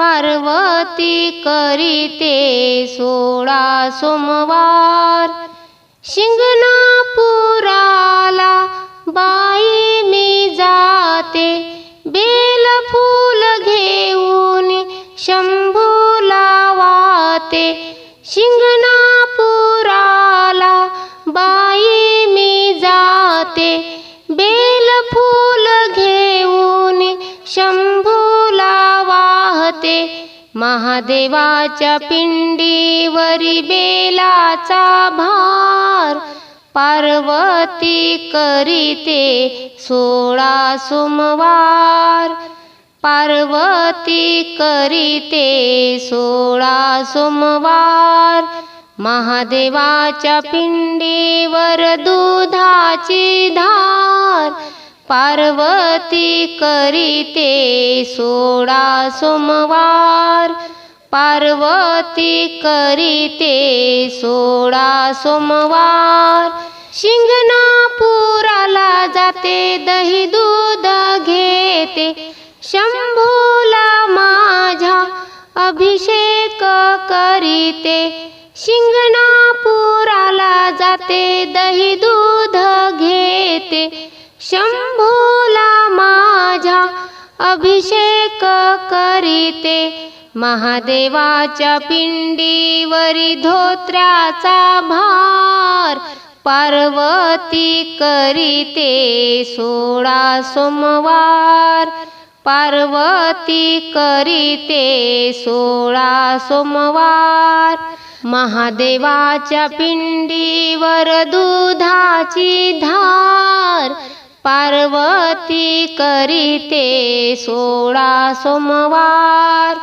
पार्वती करीते सोळा सोमवार. शिंगणापुराला बाई मी जाते बेल फूल घेऊन शंभूला वाते शिंगणापुराला बाई मी जाते बेल फूल घेऊन शंभूला होते महादेवाच्या पिंडीवरी बेलाचा भार पार्वती करीते सोळा सोमवार. पार्वती करीते सोळा सोमवार. महादेवाच्या पिंडीवर दुधाची धार पार्वती करीते सोळा सोमवार. पार्वती करीते सोळा सोमवार. शिंगणापुराला जाते दही दूध घेते. शंभूला माझ्या अभिषेक करीते. शिंगणापुराला जाते दही दूध घेते. शंभूला माझ्या अभिषेक करीते. महादेवाच्या पिंडीवरी धोत्र्याचा भार पार्वती करीते सोळा सोमवार. पार्वती करीते सोळा सोमवार. महादेवाच्या पिंडीवर दुधाची धार पार्वती करीते सोळा सोमवार.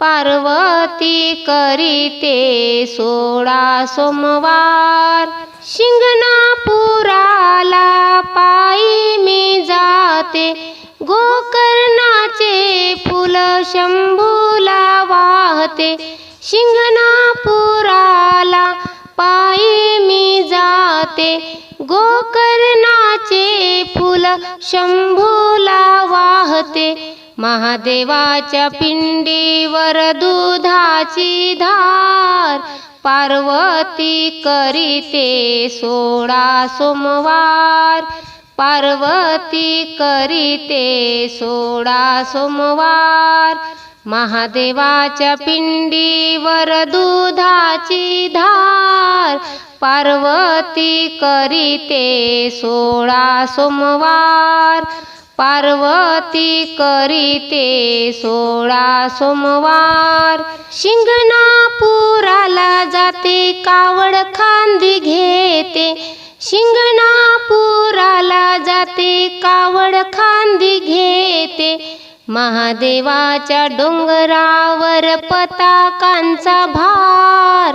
पार्वती करीते सोळा सोमवार. शिंगणापुराला पायी मी जाते. गोकर्णाचे फुल शंभूला वाहते. शिंगणापुराला पायी मी जाते. गोकर्णा शंभूला वाहते महादेवाच्या पिंडीवर दुधाची धार. पार्वती करीते सोळा सोमवार. पार्वती करीते सोळा सोमवार. महादेवाच्या पिंडीवर दुधाची पार्वती करीते सोळा सोमवार. पार्वती करीते सोळा सोमवार. शिंगणापुराला जाते कावड खांदी घेते. शिंगणापुराला जाते कावड खांदी घेते. महादेवाच्या डोंगरावर पताकांचा भार.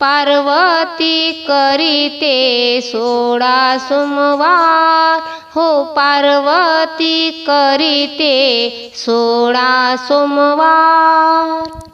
पार्वती करीते सोळा सोमवार हो पार्वती करीते सोळा सोमवार